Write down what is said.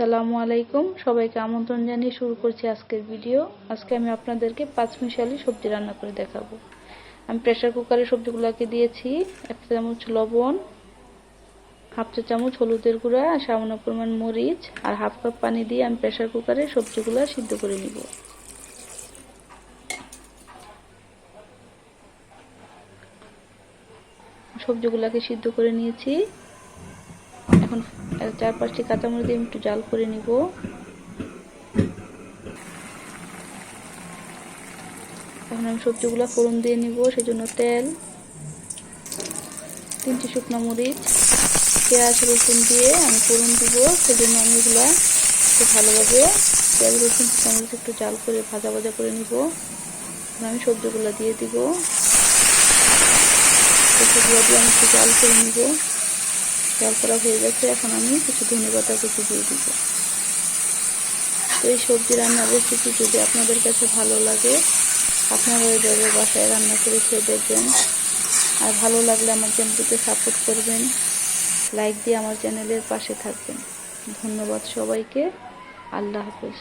আসসালামু আলাইকুম। সবাইকে আমন্ত্রণ জানিয়ে শুরু করছি আজকের ভিডিও। আজকে আমি আপনাদেরকে পাঁচ মিশালি সবজি রান্না করে দেখাবো। আমি প্রেশার কুকারে সবজিগুলোকে দিয়েছি, এক চামচ লবণ, হাফ চা চামচ হলুদের গুঁড়া আর সামান্য পরিমাণ মরিচ আর হাফ কাপ পানি দিয়ে আমি প্রেশার কুকারে সবজিগুলো সিদ্ধ করে নিব। সবজিগুলোকে সিদ্ধ করে নিয়েছি। এখন চার পাঁচটি কাঁচামরিচ দিয়ে একটু জাল করে নিব। এখন আমি সবজিগুলো ফোড়ন দিয়ে নিব, সেজন্য তেল, তিনটি শুকনো মরিচ, পেঁয়াজ, রসুন দিয়ে আমি ফোড়ন দিব, সেজন্য আমি এগুলো খুব ভালোভাবে পেঁয়াজ, রসুন, শুকনো মরিচ একটু জাল করে ভাজা ভাজা করে নিব। আমি সবজিগুলো দিয়ে দিব। সবজিগুলো দিয়ে আমি একটু জাল করে নিব। জাল করা হয়ে গেছে, এখন আমি কিছু ধনে পাতা কুচি দিয়ে দিব। তো এই সবজি রান্নার রেসিপি যদি আপনাদের কাছে ভালো লাগে, আপনারা ওইভাবে বাসায় রান্না করে খেয়ে দেখবেন। আর ভালো লাগলে আমার চ্যানেলটিকে সাপোর্ট করবেন লাইক দিয়ে আমার চ্যানেলের পাশে থাকবেন। ধন্যবাদ সবাইকে, আল্লাহ হাফেজ।